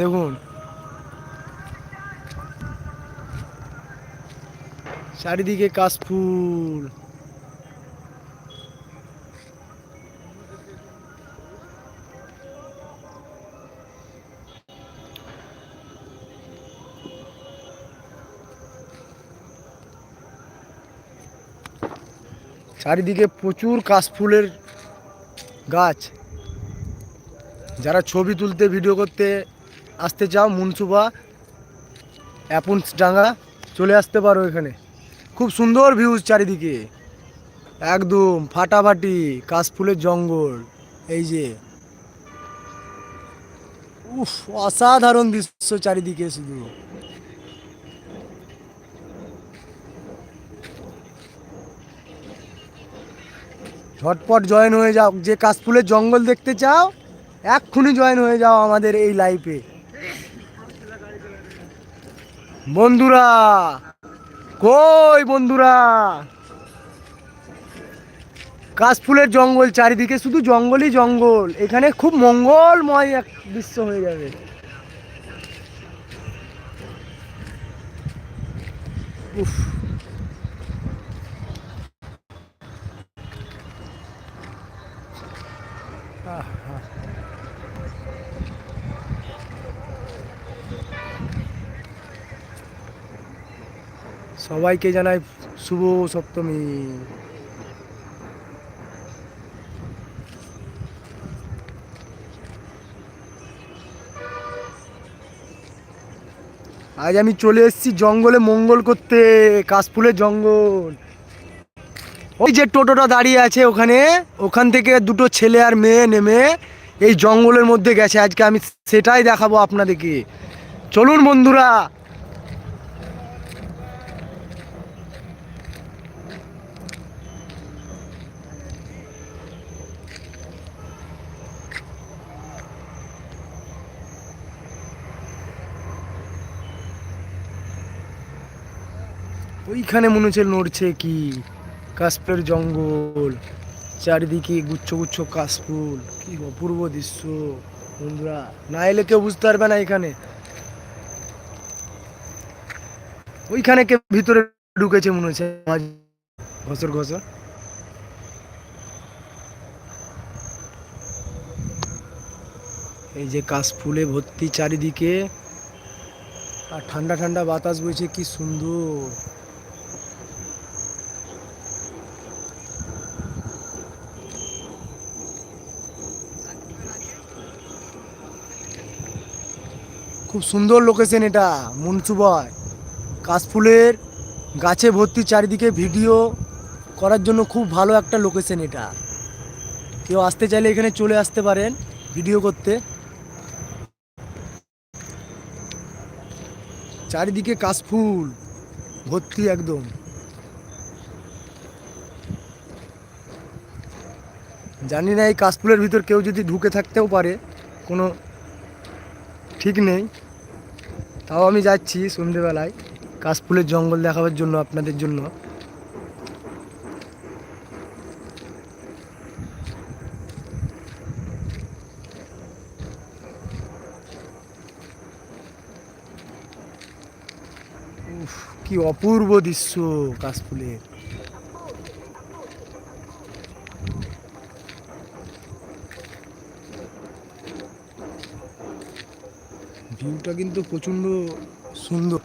দেখুন। চারিদিকে কাশফুল। চারিদিকে প্রচুর কাশফুলের গাছ। যারা ছবি তুলতে ভিডিও করতে আসতে চাও মুনসুবা অ্যাপুন্স ডাঙ্গা চলে আসতে পারো এখানে। খুব সুন্দর ভিউজ চারিদিকে। একদম ফাটাফাটি কাশফুলের জঙ্গল, এই যে। উফ, অসাধারণ দৃশ্য চারিদিকে শুধু। ঝটপট জয়েন হয়ে যাও। যে কাশফুলের জঙ্গল দেখতে চাও, এক্ষুনি জয়েন হয়ে যাও আমাদের এই লাইফে বন্ধুরা, কই বন্ধুরা? কাশফুলের জঙ্গল চারিদিকে, শুধু জঙ্গলই জঙ্গল, এখানে খুব মঙ্গলময় এক দৃশ্য হয়ে যাবে। উফ সবাইকে জানাই শুভ সপ্তমী। আজ আমি চলে এসেছি জঙ্গলে মঙ্গল করতে, কাশফুলের জঙ্গল। ওই যে টোটোটা দাঁড়িয়ে আছে ওখানে, ওখান থেকে দুটো ছেলে আর মেয়ে নেমে এই জঙ্গলের মধ্যে গেছে। আজকে আমি সেটাই দেখাবো আপনাদেরকে। চলুন বন্ধুরা ওইখানে মনে হচ্ছে নড়ছে কি? কাশফুলের জঙ্গল, চারিদিকে গুচ্ছ গুচ্ছ কাশফুল, কি অপূর্ব দৃশ্য বন্ধুরা। না এলে কেউ বুঝতে পারবে না এখানে। ওইখানে কে ভিতরে ঢুকেছে মনে হচ্ছে? ঘসর ঘসর এই যে কাশফুলে ভর্তি চারিদিকে। আর ঠান্ডা ঠান্ডা বাতাস বইছে, কি সুন্দর। খুব সুন্দর লোকেশন এটা মুন্সুবয় কাশফুলের গাছে ভর্তি চারিদিকে ভিডিও করার জন্য খুব ভালো একটা লোকেশন এটা। কেউ আসতে চাইলে এখানে চলে আসতে পারেন ভিডিও করতে। চারিদিকে কাশফুল ভর্তি একদম। জানি না এই কাশফুলের ভিতর কেউ যদি ঢুকে থাকতেও পারে, কোনো ঠিক নেই। তাও আমি যাচ্ছি সন্ধেবেলায়। কাশফুলের জঙ্গল দেখাবার জন্য আপনাদের জন্য। কি অপূর্ব দৃশ্য কাশফুলের। ভিউটা কিন্তু প্রচণ্ড সুন্দর।